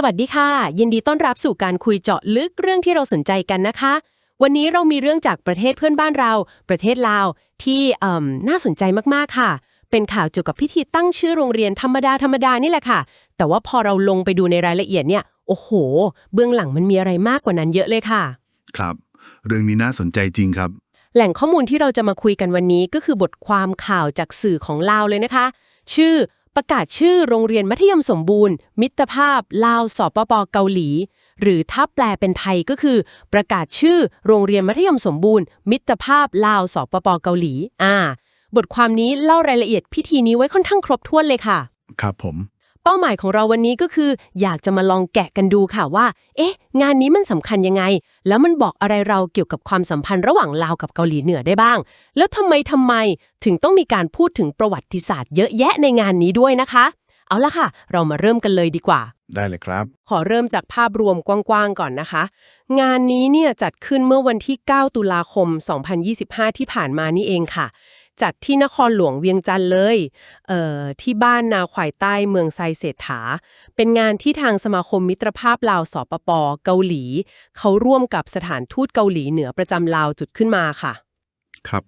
สวัสดีค่ะ ยินดีต้อนรับสู่การคุยเจาะลึกเรื่องที่เราสนใจกันนะคะ วันนี้เรามีเรื่องจากประเทศเพื่อนบ้านเรา ประเทศลาวที่เอ่มน่าสนใจมากๆค่ะ เป็นข่าวเกี่ยวกับพิธีตั้งชื่อโรงเรียนธรรมดาธรรมดานี่แหละค่ะ แต่ว่าพอเราลงไปดูในรายละเอียดเนี่ยโอ้โห เบื้องหลังมันมีอะไรมากกว่านั้นเยอะเลยค่ะ ครับ เรื่องนี้น่าสนใจจริงครับ แหล่งข้อมูลที่เราจะมาคุยกันวันนี้ก็คือบทความข่าวจากสื่อของลาวเลยนะคะ ชื่อ ประกาศชื่อโรงเรียนมัธยมสมบูรณ์ มิตรภาพ ลาวสปปเกาหลี หรือถ้าแปลเป็นไทยก็คือ ประกาศชื่อโรงเรียนมัธยมสมบูรณ์ มิตรภาพ ลาวสปปเกาหลี อ่า บทความนี้เล่ารายละเอียดพิธีนี้ไว้ค่อนข้างครบถ้วนเลยค่ะ ครับผม เป้าหมายของเราวันนี้ก็คือ อยากจะมาลองแกะกันดูค่ะว่า เอ๊ะ งานนี้มันสำคัญยังไง แล้วมันบอกอะไรเราเกี่ยวกับความสัมพันธ์ระหว่างลาวกับเกาหลีเหนือได้บ้าง แล้วทำไมทำไมถึงต้องมีการพูดถึงประวัติศาสตร์เยอะแยะในงานนี้ด้วยนะคะ เอาละค่ะ เรามาเริ่มกันเลยดีกว่า ได้เลยครับ ขอเริ่มจากภาพรวมกว้างๆก่อนนะคะ งานนี้เนี่ยจัดขึ้นเมื่อวันที่ 9 ตุลาคม 2025 ที่ผ่านมานี่เองค่ะ จัดที่นครหลวงเวียงจันทร์เลย เอ่อ ที่บ้านนาควายใต้เมืองไซเศรษฐา เป็นงานที่ทางสมาคมมิตรภาพลาวสปป เกาหลี เขาร่วมกับสถานทูตเกาหลีเหนือประจำลาวจุดขึ้นมาค่ะ ครับ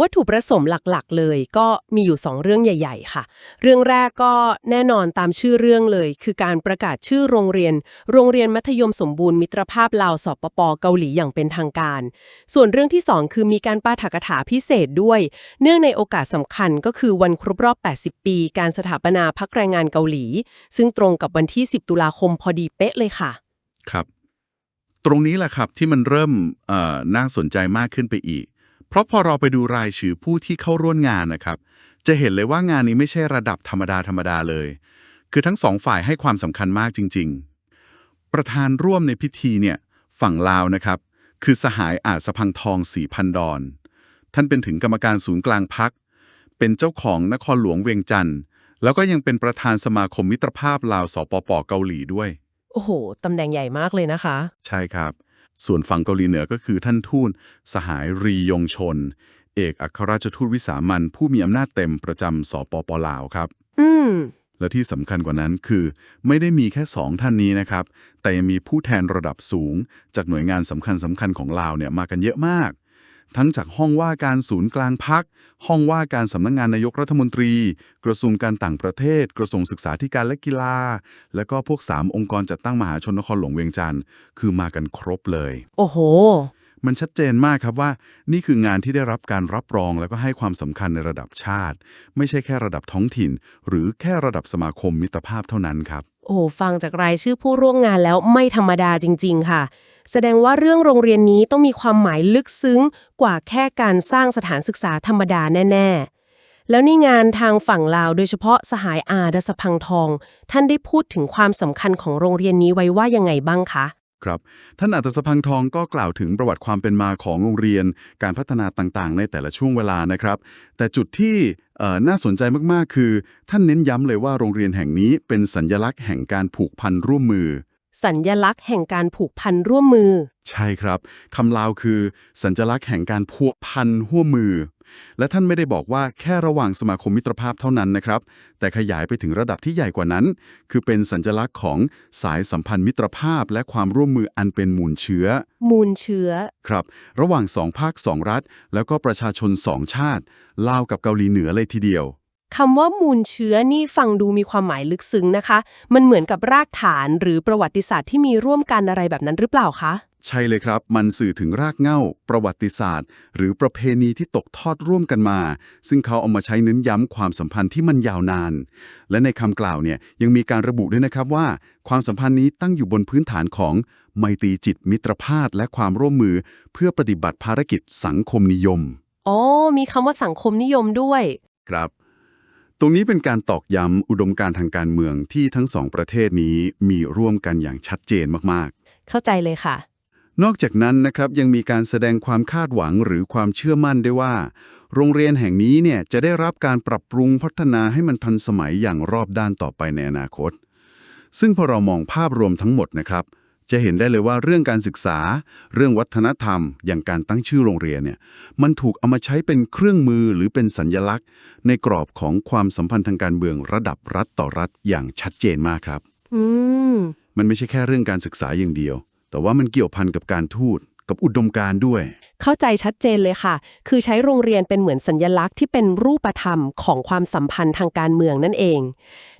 วัตถุประสงค์หลักๆ เลยก็มีอยู่ 2 เรื่องใหญ่ ๆ ค่ะ เรื่องแรกก็แน่นอนตามชื่อเรื่องเลย คือการประกาศชื่อโรงเรียน โรงเรียนมัธยมสมบูรณ์มิตรภาพลาวสปปเกาหลีอย่างเป็นทางการ ส่วนเรื่องที่ 2 คือมีการปาฐกถาพิเศษด้วย เนื่องในโอกาสสำคัญก็คือวันครบรอบ 80 ปี การสถาปนาพักแรงงานเกาหลี ซึ่งตรงกับวันที่ 10 ตุลาคมพอดีเป๊ะเลยค่ะ ครับ ตรงนี้แหละครับที่มันเริ่มน่าสนใจมากขึ้นไปอีก เพราะพอเราไปดูรายชื่อผู้ที่เข้าร่วมงานนะครับ จะเห็นเลยว่างานนี้ไม่ใช่ระดับธรรมดาธรรมดาเลย คือทั้งสองฝ่ายให้ความสำคัญมากจริง ๆ ประธานร่วมในพิธีเนี่ยฝั่งลาวนะครับ คือสหายอาจสะพังทองสีพันดอน ท่านเป็นถึงกรรมการศูนย์กลางพัก เป็นเจ้าของนครหลวงเวียงจันทร์แล้วก็ยังเป็นประธานสมาคมมิตรภาพลาวสปปเกาหลีด้วย โอ้โห ตำแหน่งใหญ่มากเลยนะคะ ใช่ครับ ส่วนฝั่งเกาหลีเหนือก็คือท่านทูตสหายรียงชน เอกอัครราชทูตวิสามันผู้มีอำนาจเต็มประจำสปปลาวครับ อืม และที่สำคัญกว่านั้นคือ ไม่ได้มีแค่สองท่านนี้นะครับ แต่ยังมีผู้แทนระดับสูง จากหน่วยงานสำคัญสำคัญของลาวเนี่ยมากันเยอะมาก ทั้งจากห้องว่าการศูนย์กลางพัก ห้องว่าการสำนักงานนายกรัฐมนตรี กระทรวงการต่างประเทศ กระทรวงศึกษาธิการและกีฬา แล้วก็พวก 3 องค์กรจัดตั้งมหาชนนครหลวงเวียงจันทร์คือมากันครบเลย โอ้โห มันชัดเจนมากครับว่า นี่คืองานที่ได้รับการรับรองแล้วก็ให้ความสำคัญในระดับชาติ ไม่ใช่แค่ระดับท้องถิ่น หรือแค่ระดับสมาคมมิตรภาพเท่านั้นครับ โอ้โหฟังจากรายชื่อผู้ร่วมงานแล้วไม่ธรรมดาจริง ๆ ค่ะ แสดงว่าเรื่องโรงเรียนนี้ต้องมีความหมายลึกซึ้งกว่าแค่การสร้างสถานศึกษาธรรมดาแน่ ๆ แล้วนี่งานทางฝั่งลาวโดยเฉพาะสหายอาดสพังทอง ท่านได้พูดถึงความสำคัญของโรงเรียนนี้ไว้ว่ายังไงบ้างคะครับท่านอัตสพังทองก็กล่าวถึงประวัติความเป็นมาของโรงเรียน การพัฒนาต่างๆ ในแต่ละช่วงเวลานะครับ แต่จุดที่ น่าสนใจมาก ๆ คือ ท่านเน้นย้ำเลยว่าโรงเรียนแห่งนี้เป็นสัญญลักษณ์แห่งการผูกพันร่วมมือ สัญญลักษณ์แห่งการผูกพันร่วมมือ ใช่ครับคำลาวคือ สัญลักษณ์แห่งการพัวพันหัวมือ และท่านไม่ได้บอกว่าแค่ระหว่างสมาคมมิตรภาพเท่านั้นนะครับ แต่ขยายไปถึงระดับที่ใหญ่กว่านั้น คือเป็นสัญลักษณ์ของสายสัมพันธ์มิตรภาพ และความร่วมมืออันเป็นมูลเชื้อ มูลเชื้อ ครับ ระหว่างสองภาคสองรัฐ แล้วก็ประชาชนสองชาติ ลาวกับเกาหลีเหนือเลยทีเดียวคำว่ามูลเชื้อนี่ฟังดูมีความหมายลึกซึ้งนะคะ มันเหมือนกับรากฐานหรือประวัติศาสตร์ที่มีร่วมกันอะไรแบบนั้นหรือเปล่าคะ ใช่เลยครับ มันสื่อถึงรากเหง้า ประวัติศาสตร์ หรือประเพณีที่ตกทอดร่วมกันมา ซึ่งเขาเอามาใช้เน้นย้ำความสัมพันธ์ที่มันยาวนาน และในคำกล่าวเนี่ยยังมีการระบุด้วยนะครับว่า ความสัมพันธ์นี้ตั้งอยู่บนพื้นฐานของไมตรีจิตมิตรภาพและความร่วมมือ เพื่อปฏิบัติภารกิจสังคมนิยมอ๋อมีคำว่าสังคมนิยมด้วย ครับ ตรงนี้เป็นการตอกย้ำอุดมการณ์ทางการเมืองที่ทั้งสองประเทศนี้มีร่วมกันอย่างชัดเจนมากๆ เข้าใจเลยค่ะ นอกจากนั้นนะครับยังมีการแสดงความคาดหวังหรือความเชื่อมั่นด้วยว่า โรงเรียนแห่งนี้เนี่ยจะได้รับการปรับปรุงพัฒนาให้มันทันสมัยอย่างรอบด้านต่อไปในอนาคต ซึ่งพอเรามองภาพรวมทั้งหมดนะครับ จะเห็นได้เลยว่าเรื่องการศึกษา เรื่องวัฒนธรรม อย่างการตั้งชื่อโรงเรียนเนี่ยมันถูกเอามาใช้เป็นเครื่องมือหรือเป็นสัญญลักษณ์ ในกรอบของความสัมพันธ์ทางการเมืองระดับรัฐต่อรัฐอย่างชัดเจนมากครับ อืมมันไม่ใช่แค่เรื่องการศึกษาอย่างเดียว แต่ว่ามันเกี่ยวพันกับการทูตกับอุดมการด้วย เข้าใจชัดเจนเลยค่ะ คือใช้โรงเรียนเป็นเหมือนสัญญลักษณ์ที่เป็นรูปธรรมของความสัมพันธ์ทางการเมืองนั่นเอง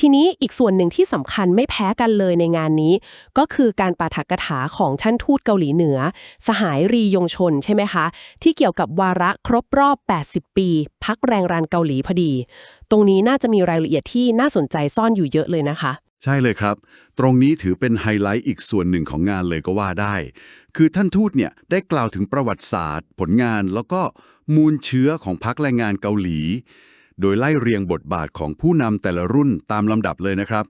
ทีนี้อีกส่วนหนึ่งที่สำคัญไม่แพ้กันเลยในงานนี้ ก็คือการปาฐกถาของท่านทูตเกาหลีเหนือ สหายรียงชนใช่ไหมคะ ที่เกี่ยวกับวาระครบรอบ 80 ปี พักแรงรานเกาหลีพอดี ตรงนี้น่าจะมีรายละเอียดที่น่าสนใจซ่อนอยู่เยอะเลยนะคะ ใช่เลยครับ ตรงนี้ถือเป็นไฮไลท์อีกส่วนหนึ่งของงานเลยก็ว่าได้ คือท่านทูตเนี่ยได้กล่าวถึงประวัติศาสตร์ ผลงานแล้วก็มูลเชื้อของพรรคแรงงานเกาหลี โดยไล่เรียงบทบาทของผู้นำแต่ละรุ่นตามลำดับเลยนะครับ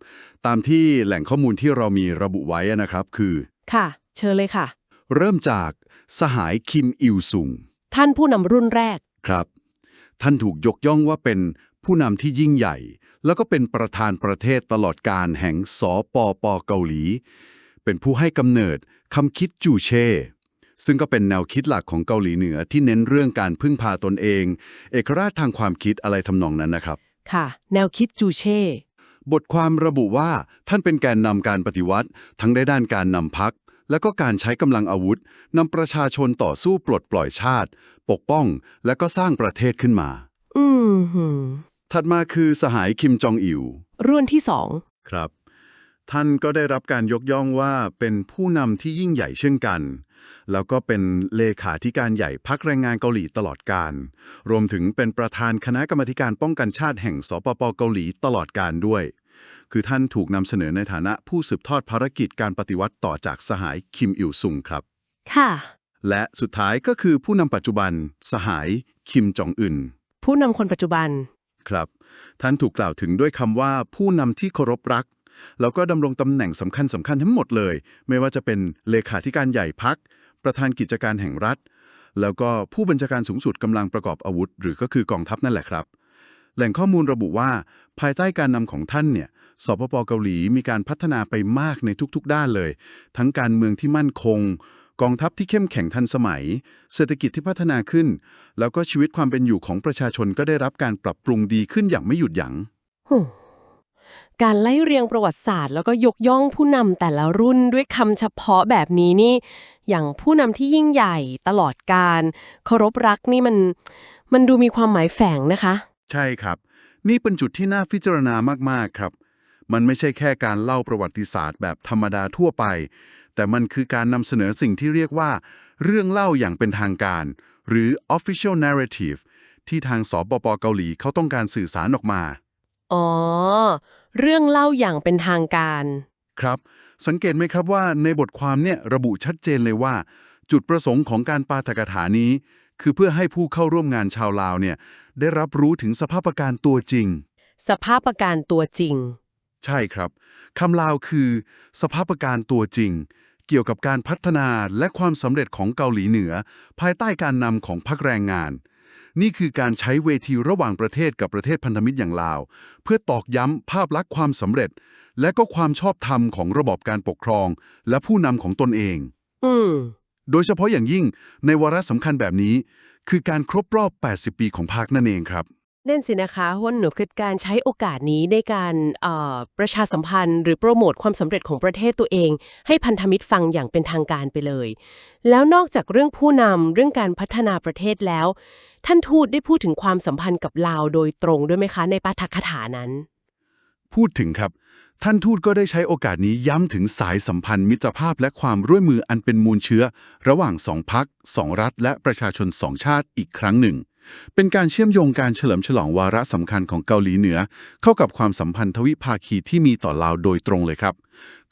ตามที่แหล่งข้อมูลที่เรามีระบุไว้นะครับ คือ ค่ะ เชิญเลยค่ะ เริ่มจากสหายคิมอิลซุงท่านผู้นำรุ่นแรกครับ ท่านถูกยกย่องว่าเป็น ผู้นำที่ยิ่งใหญ่ แล้วก็เป็นประธานประเทศตลอดการแห่งสปปเกาหลี เป็นผู้ให้กำเนิดคำคิดจูเช่ ซึ่งก็เป็นแนวคิดหลักของเกาหลีเหนือที่เน้นเรื่องการพึ่งพาตนเอง เอกราชทางความคิดอะไรทำนองนั้นนะครับ ค่ะ แนวคิดจูเช่บทความระบุว่าท่านเป็นแกนนำการปฏิวัติ ทั้งได้ด้านการนำพัก และก็การใช้กำลังอาวุธนำประชาชนต่อสู้ปลดปล่อยชาติ ปกป้องและก็สร้างประเทศขึ้นมา อืมหืม ถัดมาคือสหายคิมจองอิลรุ่นที่สองครับ ท่านก็ได้รับการยกย่องว่าเป็นผู้นำที่ยิ่งใหญ่เช่นกัน แล้วก็เป็นเลขาธิการใหญ่พักแรงงานเกาหลีตลอดการ รวมถึงเป็นประธานคณะกรรมาธิการป้องกันชาติแห่งสปปเกาหลีตลอดการด้วย คือท่านถูกนำเสนอในฐานะผู้สืบทอดภารกิจการปฏิวัติต่อจากสหายคิมอิลซุงครับ ค่ะ และสุดท้ายก็คือผู้นำปัจจุบัน สหายคิมจองอึนผู้นำคนปัจจุบัน ครับ ท่านถูกกล่าวถึงด้วยคำว่าผู้นำที่เคารพรัก แล้วก็ดำรงตำแหน่งสำคัญสำคัญทั้งหมดเลย ไม่ว่าจะเป็นเลขาธิการใหญ่พัก ประธานกิจการแห่งรัฐ แล้วก็ผู้บัญชาการสูงสุดกำลังประกอบอาวุธ หรือก็คือกองทัพนั่นแหละครับ แหล่งข้อมูลระบุว่า ภายใต้การนำของท่านเนี่ยสปปเกาหลีมีการพัฒนาไปมากในทุกๆ ด้านเลย ทั้งการเมืองที่มั่นคง กองทัพที่เข้มแข็งทันสมัย เศรษฐกิจที่พัฒนาขึ้น แล้วก็ชีวิตความเป็นอยู่ของประชาชนก็ได้รับการปรับปรุงดีขึ้นอย่างไม่หยุดหยัง้งการไล่เรียงประวัติศาสตร์ แล้วก็ยกย่องผู้นำแต่ละรุ่นด้วยคำเฉพาะแบบนี้นี่ อย่างผู้นำที่ยิ่งใหญ่ตลอดการเคารพรักนี่มัน มันดูมีความหมายแฝงนะคะ ใช่ครับ นี่เป็นจุดที่น่าพิจารณามากๆครับ มันไม่ใช่แค่การเล่าประวัติศาสตร์แบบธรรมดาทั่วไป แต่มันคือการนำเสนอสิ่งที่เรียกว่า เรื่องเล่าอย่างเป็นทางการ หรือ official narrative ที่ทางสปปเกาหลีเขาต้องการสื่อสารออกมา อ๋อ เรื่องเล่าอย่างเป็นทางการ ครับ สังเกตไหมครับว่าในบทความเนี่ยระบุชัดเจนเลยว่า จุดประสงค์ของการปาฐกถานี้ คือเพื่อให้ผู้เข้าร่วมงานชาวลาวเนี่ยได้รับรู้ถึงสภาพการตัวจริง สภาพประการตัวจริง ใช่ครับคำลาวคือ สภาพการตัวจริง เกี่ยวกับการพัฒนาและความสำเร็จของเกาหลีเหนือ ภายใต้การนำของพรรคแรงงาน นี่คือการใช้เวทีระหว่างประเทศกับประเทศพันธมิตรอย่างลาว เพื่อตอกย้ำภาพลักษณ์ความสำเร็จ และก็ความชอบธรรมของระบอบการปกครอง และผู้นำของตนเอง อืมโดยเฉพาะอย่างยิ่งในวาระสำคัญแบบนี้ คือการครบรอบ 80 ปีของพรรคนั่นเองครับ นั่นสินะคะว่าหนูคือการใช้โอกาสนี้ในการประชาสัมพันธ์ หรือโปรโมทความสำเร็จของประเทศตัวเอง ให้พันธมิตรฟังอย่างเป็นทางการไปเลย แล้วนอกจากเรื่องผู้นำเรื่องการพัฒนาประเทศแล้ว ท่านทูตได้พูดถึงความสัมพันธ์กับลาวโดยตรงด้วยไหมคะ ในปาฐกถานั้น พูดถึงครับ ท่านทูตก็ได้ใช้โอกาสนี้ย้ำถึงสายสัมพันธ์มิตรภาพและความร่วมมืออันเป็นมูลเชื้อ ระหว่างสองพักสองรัฐ และประชาชนสองชาติอีกครั้งหนึ่ง เป็นการเชื่อมโยงการเฉลิมฉลองวาระสำคัญของเกาหลีเหนือ เข้ากับความสัมพันธ์ทวิภาคีที่มีต่อลาวโดยตรงเลยครับ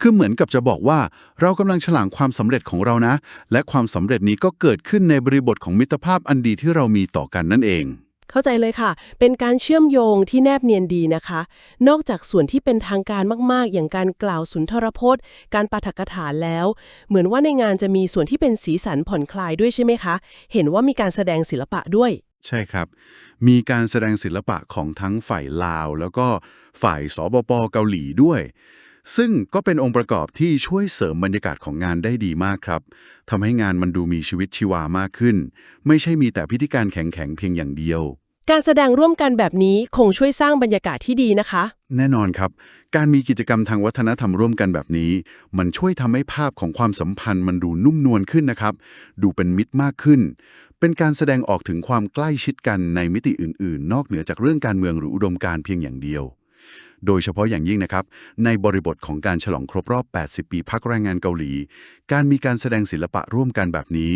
คือเหมือนกับจะบอกว่าเรากำลังฉลองความสำเร็จของเรานะ และความสำเร็จนี้ก็เกิดขึ้นในบริบทของมิตรภาพอันดีที่เรามีต่อกันนั่นเองเข้าใจเลยค่ะ เป็นการเชื่อมโยงที่แนบเนียนดีนะคะ นอกจากส่วนที่เป็นทางการมาก ๆ อย่างการกล่าวสุนทรพจน์ การปาฐกถาแล้ว เหมือนว่าในงานจะมีส่วนที่เป็นสีสันผ่อนคลายด้วยใช่ไหมคะ เห็นว่ามีการแสดงศิลปะด้วย ใช่ครับ มีการแสดงศิลปะของทั้งฝ่ายลาว แล้วก็ฝ่ายสบปเกาหลีด้วย ซึ่งก็เป็นองค์ประกอบที่ช่วยเสริมบรรยากาศของงานได้ดีมากครับทำให้งานมันดูมีชีวิตชีวามากขึ้น ไม่ใช่มีแต่พิธีการแข็งๆเพียงอย่างเดียว การแสดงร่วมกันแบบนี้คงช่วยสร้างบรรยากาศที่ดีนะคะ แน่นอนครับ การมีกิจกรรมทางวัฒนธรรมร่วมกันแบบนี้ มันช่วยทำให้ภาพของความสัมพันธ์มันดูนุ่มนวลขึ้นนะครับ ดูเป็นมิตรมากขึ้น เป็นการแสดงออกถึงความใกล้ชิดกันในมิติอื่น ๆ นอกเหนือจากเรื่องการเมืองหรืออุดมการเพียงอย่างเดียว โดยเฉพาะอย่างยิ่งนะครับ ในบริบทของการฉลองครบรอบ 80 ปีพักแรงงานเกาหลี การมีการแสดงศิลปะร่วมกันแบบนี้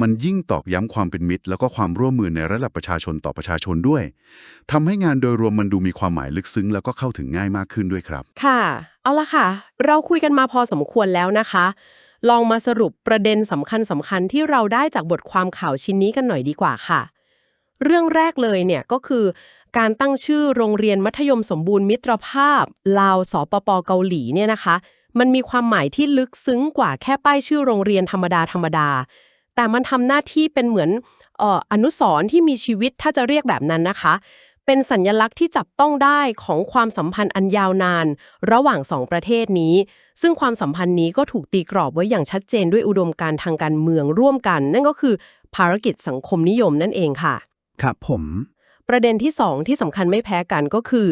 มันยิ่งตอกย้ำความเป็นมิตร แล้วก็ความร่วมมือในระดับประชาชนต่อประชาชนด้วยทำให้งานโดยรวมมันดูมีความหมายลึกซึ้ง แล้วก็เข้าถึงง่ายมากขึ้นด้วยครับ ค่ะ เอาละค่ะ เราคุยกันมาพอสมควรแล้วนะคะ ลองมาสรุปประเด็นสำคัญสำคัญๆที่เราได้จากบทความข่าวชิ้นนี้กันหน่อยดีกว่าค่ะ เรื่องแรกเลยเนี่ยก็คือ การตั้งชื่อโรงเรียนมัธยมสมบูรณ์มิตรภาพ ลาวสปปเกาหลีเนี่ยนะคะ มันมีความหมายที่ลึกซึ้งกว่าแค่ป้ายชื่อโรงเรียนธรรมดาธรรมดา แต่มันทำหน้าที่เป็นเหมือนออนุสรณ์ที่มีชีวิตถ้าจะเรียกแบบนั้นนะคะ เป็นสัญลักษณ์ที่จับต้องได้ของความสัมพันธ์อันยาวนาน ระหว่างสองประเทศนี้ ซึ่งความสัมพันธ์นี้ก็ถูกตีกรอบไว้อย่างชัดเจนด้วยอุดมการทางการเมืองร่วมกัน นั่นก็คือภารกิจสังคมนิยมนั่นเองค่ะ ครับผม ประเด็นที่ 2 ที่สำคัญไม่แพ้กันก็คือ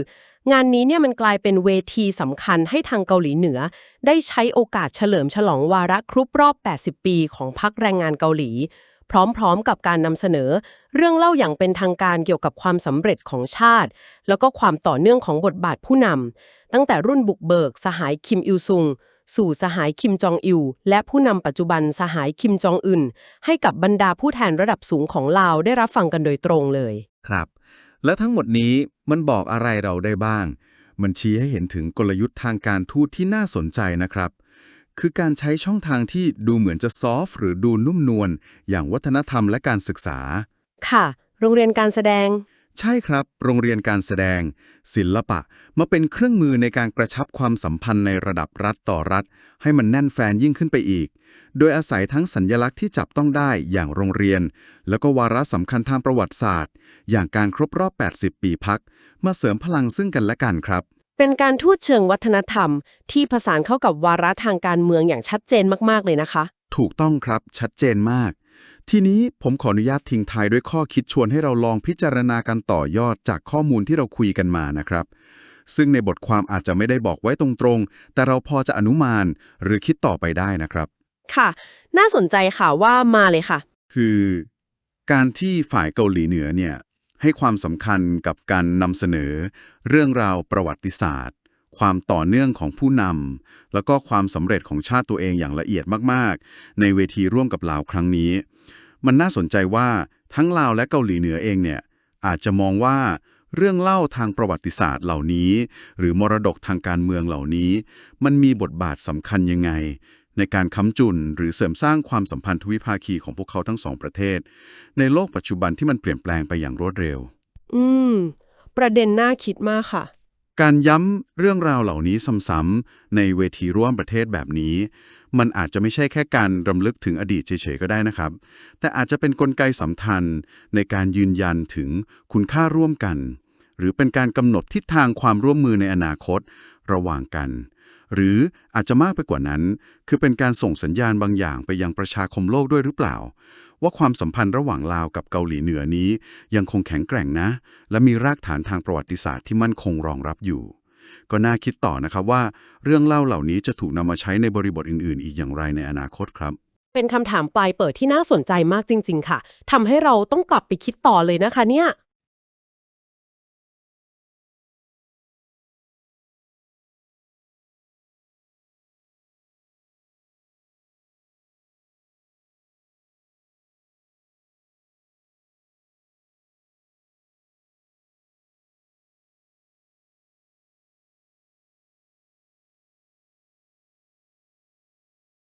งานนี้เนี่ยมันกลายเป็นเวทีสำคัญให้ทางเกาหลีเหนือ ได้ใช้โอกาสเฉลิมฉลองวาระครบรอบ 80 ปีของพรรคแรงงานเกาหลี พร้อมๆ กับการนำเสนอ เรื่องเล่าอย่างเป็นทางการเกี่ยวกับความสำเร็จของชาติ แล้วก็ความต่อเนื่องของบทบาทผู้นำตั้งแต่รุ่นบุกเบิก สหายคิมอิลซุงสู่สหายคิมจองอิลและผู้นำปัจจุบันสหายคิมจองอึนให้กับบรรดาผู้แทนระดับสูงของลาวได้รับฟังกันโดยตรงเลย ครับ และทั้งหมดนี้มันบอกอะไรเราได้บ้าง มันชี้ให้เห็นถึงกลยุทธ์ทางการทูตที่น่าสนใจนะครับ คือการใช้ช่องทางที่ดูเหมือนจะซอฟหรือดูนุ่มนวลอย่างวัฒนธรรมและการศึกษา ค่ะ โรงเรียนการแสดง ใช่ครับ โรงเรียนการแสดง ศิลปะ มาเป็นเครื่องมือในการกระชับความสัมพันธ์ในระดับรัฐต่อรัฐ ให้มันแน่นแฟนยิ่งขึ้นไปอีก โดยอาศัยทั้งสัญญลักษณ์ที่จับต้องได้อย่างโรงเรียน แล้วก็วาระสำคัญทางประวัติศาสตร์ อย่างการครบรอบ 80 ปีพัก มาเสริมพลังซึ่งกันและกันครับ เป็นการทูตเชิงวัฒนธรรม ที่ผสานเข้ากับวาระทางการเมืองอย่างชัดเจนมากๆเลยนะคะ ถูกต้องครับชัดเจนมาก ทีนี้ผมขออนุญาตทิ้งท้ายด้วยข้อคิดชวนให้เราลองพิจารณากันต่อยอดจากข้อมูลที่เราคุยกันมานะครับ ซึ่งในบทความอาจจะไม่ได้บอกไว้ตรงๆ แต่เราพอจะอนุมานหรือคิดต่อไปได้นะครับ ค่ะ น่าสนใจค่ะว่ามาเลยค่ะ คือ การที่ฝ่ายเกาหลีเหนือเนี่ยให้ความสำคัญกับการนำเสนอ เรื่องราวประวัติศาสตร์ ความต่อเนื่องของผู้นำแล้วก็ความสำเร็จของชาติตัวเองอย่างละเอียดมากๆ ในเวทีร่วมกับลาวครั้งนี้ มันน่าสนใจว่าทั้งลาวและเกาหลีเหนือเองเนี่ยอาจจะมองว่าเรื่องเล่าทางประวัติศาสตร์เหล่านี้ หรือมรดกทางการเมืองเหล่านี้ มันมีบทบาทสำคัญยังไง ในการค้ำจุนหรือเสริมสร้างความสัมพันธ์ทวิภาคีของพวกเขาทั้งสองประเทศ ในโลกปัจจุบันที่มันเปลี่ยนแปลงไปอย่างรวดเร็ว อืม ประเด็นน่าคิดมากค่ะ การย้ำเรื่องราวเหล่านี้ซ้ำๆในเวทีร่วมประเทศแบบนี้ มันอาจจะไม่ใช่แค่การรำลึกถึงอดีตเฉยๆก็ได้นะครับ แต่อาจจะเป็นนกลไกสำคัญในการยืนยันถึงคุณค่าร่วมกัน หรือเป็นการกำหนดทิศทางความร่วมมือในอนาคตระหว่างกัน หรืออาจจะมากไปกว่านั้น คือเป็นการส่งสัญญาณบางอย่างไปยังประชาคมโลกด้วยหรือเปล่า ว่าความสัมพันธ์ระหว่างลาวกับเกาหลีเหนือนี้ ยังคงแข็งแกร่งนะ และมีรากฐานทางประวัติศาสตร์ที่มั่นคงรองรับอยู่ ก็น่าคิดต่อนะครับว่า เรื่องเล่าเหล่านี้จะถูกนำมาใช้ในบริบทอื่น ๆ อีกอย่างไรในอนาคตครับเป็นคำถามปลายเปิดที่น่าสนใจมากจริง ๆ ค่ะทำให้เราต้องกลับไปคิดต่อเลยนะคะเนี่ย